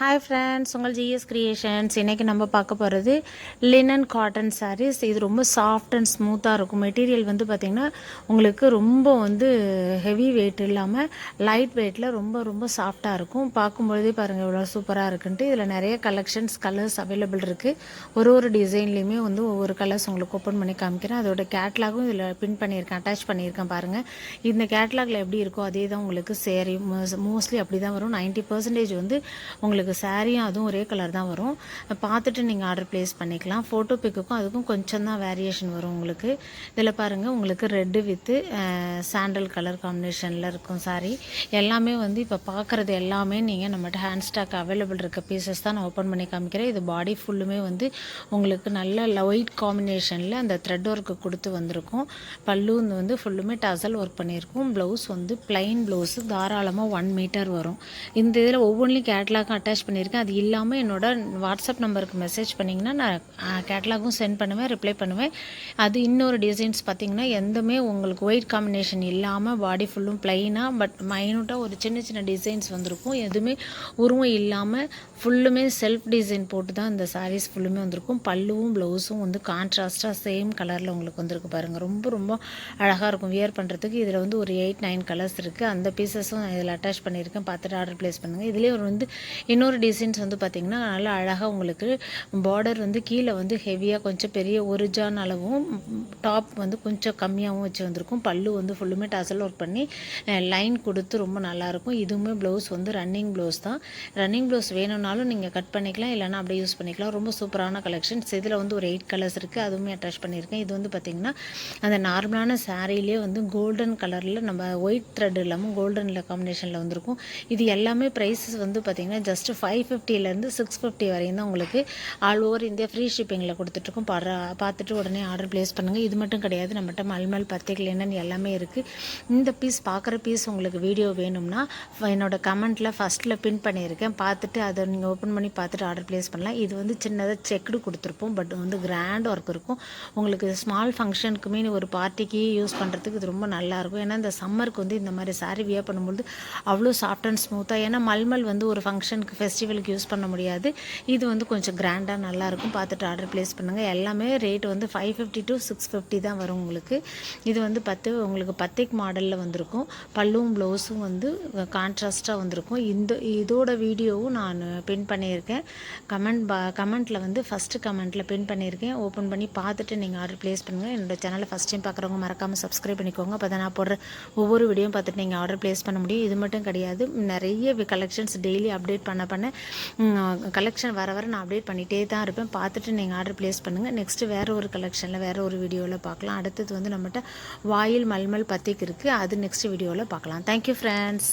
Hi friends உங்கள் GS creations இன்றைக்கி நம்ம பார்க்க போகிறது லினன் காட்டன் சாரீஸ் இது ரொம்ப சாஃப்ட் அண்ட் ஸ்மூத்தாக இருக்கும். மெட்டீரியல் வந்து பார்த்திங்கன்னா உங்களுக்கு ரொம்ப வந்து ஹெவி வெயிட் இல்லாமல் லைட் வெயிட்டில் ரொம்ப ரொம்ப சாஃப்டாக இருக்கும். பார்க்கும்பொழுதே பாருங்கள் இவ்வளோ சூப்பராக இருக்குன்ட்டு. இதில் நிறைய கலெக்ஷன்ஸ் கலர்ஸ் அவைலபிள் இருக்குது ஒரு ஒரு டிசைன்லேயுமே வந்து ஒவ்வொரு கலர்ஸ் உங்களுக்கு ஓப்பன் பண்ணி காமிக்கிறேன். அதோட கேட்லாகும் இதில் பின் பண்ணியிருக்கேன் அட்டாச் பண்ணியிருக்கேன் பாருங்கள் இந்த கேட்லாகில் எப்படி இருக்கோ அதே தான் உங்களுக்கு சேரீ மோஸ்ட்லி அப்படி தான் வரும். நைன்ட்டி பர்சன்டேஜ் வந்து உங்களுக்கு சாரியும் அதுவும் ஒரே கலர் தான் வரும். பார்த்துட்டு நீங்கள் ஆர்டர் ப்ளேஸ் பண்ணிக்கலாம். ஃபோட்டோ பிக்குக்கும் அதுக்கும் கொஞ்சம் தான் வேரியேஷன் வரும் உங்களுக்கு. இதில் பாருங்கள் உங்களுக்கு ரெட்டு வித்து சாண்டல் கலர் காம்பினேஷனில் இருக்கும் சாரி எல்லாமே வந்து இப்போ பார்க்குறது எல்லாமே நீங்கள் நம்மகிட்ட ஹேண்ட் ஸ்டாக் அவைலபிள் இருக்க பீசஸ் தான் நான் ஓப்பன் பண்ணி காமிக்கிறேன். இது பாடி ஃபுல்லுமே வந்து உங்களுக்கு நல்ல ஒயிட் காம்பினேஷனில் அந்த த்ரெட் ஒர்க்கு கொடுத்து வந்திருக்கும். பல்லு வந்து ஃபுல்லுமே டசல் ஒர்க் பண்ணியிருக்கும் ப்ளவுஸ் வந்து பிளைன் ப்ளவுஸு தாராளமாக ஒன் மீட்டர் வரும். இந்த இதில் ஒவ்வொன்றிலையும் கேட்லாக் அட்டாச் பண்ணியிருக்கேன். அது இல்லாமல் என்னோட வாட்ஸ்அப் நம்பருக்கு மெசேஜ் பண்ணிங்கன்னா நான் கேட்லாகும் சென்ட் பண்ணுவேன் ரிப்ளை பண்ணுவேன். அது இன்னொரு டிசைன்ஸ் பார்த்தீங்கன்னா எந்தமே உங்களுக்கு ஒயிட் காம்பினேஷன் இல்லாமல் பாடி ஃபுல்லும் பிளைனாக பட் மைனூட்டாக ஒரு சின்ன சின்ன டிசைன்ஸ் வந்திருக்கும். எதுவுமே உருவம் இல்லாமல் ஃபுல்லுமே செல்ஃப் டிசைன் போட்டு தான் இந்த சாரீஸ் ஃபுல்லுமே வந்திருக்கும். பல்லுவும் ப்ளவுஸும் வந்து கான்ட்ராஸ்ட்டாக சேம் கலரில் உங்களுக்கு வந்திருக்கு பாருங்கள் ரொம்ப ரொம்ப அழகாக இருக்கும். வியர் பண்ணுறதுக்கு இதில் வந்து ஒரு எயிட் நைன் கலர்ஸ் இருக்குது அந்த பீசஸும் இதில் அட்டாச் பண்ணியிருக்கேன். பார்த்துட்டு ஆர்டர் ப்ளேஸ் பண்ணுங்கள் இதுலேயே ஒரு வந்து இன்னொரு டிசைன்ஸ் வந்து பார்த்திங்கன்னா நல்லா அழகாக உங்களுக்கு பார்டர் வந்து கீழே வந்து ஹெவியாக கொஞ்சம் பெரிய ஒரு ஜான் அளவும் டாப் வந்து கொஞ்சம் கம்மியாகவும் வச்சு வந்திருக்கும். பல்லு வந்து ஃபுல்லுமே டசல் ஒர்க் பண்ணி லைன் கொடுத்து ரொம்ப நல்லாயிருக்கும் இதுவுமே ப்ளவுஸ் வந்து ரன்னிங் ப்ளவுஸ் தான். ரன்னிங் ப்ளவுஸ் வேணும்னாலும் நீங்கள் கட் பண்ணிக்கலாம் இல்லைனா அப்படியே யூஸ் பண்ணிக்கலாம். ரொம்ப சூப்பரான கலெக்ஷன்ஸ் இதில் வந்து ஒரு எயிட் கலர்ஸ் இருக்குது அதுவுமே அட்டாச் பண்ணியிருக்கேன். இது வந்து பார்த்திங்கன்னா அந்த நார்மலான சாரீலே வந்து கோல்டன் கலரில் நம்ம ஒயிட் த்ரெட் இல்லாமல் கோல்டனில் காம்பினேஷனில் வந்திருக்கும். இது எல்லாமே ப்ரைஸஸ் வந்து பார்த்திங்கன்னா ஜஸ்ட் ஃபைவ் ஃபிஃப்டிலேருந்து சிக்ஸ் ஃபிஃப்டி வரையும் தான் உங்களுக்கு ஆல் ஓவர் இந்தியா ஃப்ரீ ஷிப்பிங்கில் கொடுத்துட்ருக்கோம். பாரு பார்த்துட்டு உடனே ஆர்டர் ப்ளேஸ் பண்ணுங்கள் இது மட்டும் கிடையாது. நம்மகிட்ட மல்மல் பத்திரிக்கை என்னென்னு எல்லாமே இருக்குது இந்த பீஸ் பார்க்குற பீஸ் உங்களுக்கு வீடியோ வேணும்னா என்னோட கமெண்ட்டில் ஃபஸ்ட்டில் பின் பண்ணியிருக்கேன். பார்த்துட்டு அதை நீங்கள் ஓப்பன் பண்ணி பார்த்துட்டு ஆர்டர் ப்ளேஸ் பண்ணலாம். இது வந்து சின்னதாக செக்குடு கொடுத்துருப்போம். பட் வந்து கிராண்ட் ஒர்க் இருக்கும். உங்களுக்கு ஸ்மால் ஃபங்க்ஷனுக்குமே ஒரு பார்ட்டிக்கு யூஸ் பண்ணுறதுக்கு இது ரொம்ப நல்லாயிருக்கும் ஏன்னா இந்த சம்மருக்கு வந்து இந்த மாதிரி சாரீ வியர் பண்ணும்போது அவ்வளோ சாஃப்ட் அண்ட் ஸ்மூத்தாக ஏன்னா மல்மல் வந்து ஒரு ஃபங்க்ஷனுக்கு ஃபெஸ்டிவலுக்கு யூஸ் பண்ண முடியாது. இது வந்து கொஞ்சம் கிராண்டாக நல்லாயிருக்கும் பார்த்துட்டு ஆர்டர் ப்ளேஸ் பண்ணுங்கள் எல்லாமே ரேட் வந்து five fifty to six fifty தான் வரும் உங்களுக்கு. இது வந்து பத்து உங்களுக்கு பத்தேக் மாடலில் வந்திருக்கும். பல்லுவும் ப்ளவுஸும் வந்து கான்ட்ராஸ்ட்டாக வந்திருக்கும். இந்த இதோட வீடியோவும் நான் பின் பண்ணியிருக்கேன். கமெண்ட் பா கமெண்ட்டில் வந்து ஃபஸ்ட்டு கமெண்ட்டில் பின் பண்ணியிருக்கேன். ஓப்பன் பண்ணி பார்த்துட்டு நீங்கள் ஆர்டர் ப்ளேஸ் பண்ணுங்கள் என்னோட சேனலை ஃபஸ்ட் டைம் பார்க்குறவங்க மறக்காமல் சப்ஸ்கிரைப் பண்ணிக்கோங்க. அப்போ தான் நான் போடுற ஒவ்வொரு வீடியோவும் பார்த்துட்டு நீங்கள் ஆர்டர் ப்ளேஸ் பண்ண முடியும். இது மட்டும் கிடையாது. நிறைய கலெக்ஷன்ஸ் டெய்லி அப்டேட் பண்ண பண்ண. கலெக்ஷன் வர வர நான் அப்டேட் பண்ணிகிட்டே தான் இருப்பேன். பார்த்துட்டு நீங்கள் ஆர்டர் ப்ளேஸ் பண்ணுங்கள் நெக்ஸ்ட்டு வேறு ஒரு கலெக்ஷனில் வேறு ஒரு வீடியோவில் பார்க்கலாம். அடுத்தது வந்து நம்மகிட்ட வாயில் மல்மல் பத்திக்கு இருக்குது அது நெக்ஸ்ட் வீடியோவில் பார்க்கலாம். Thank you friends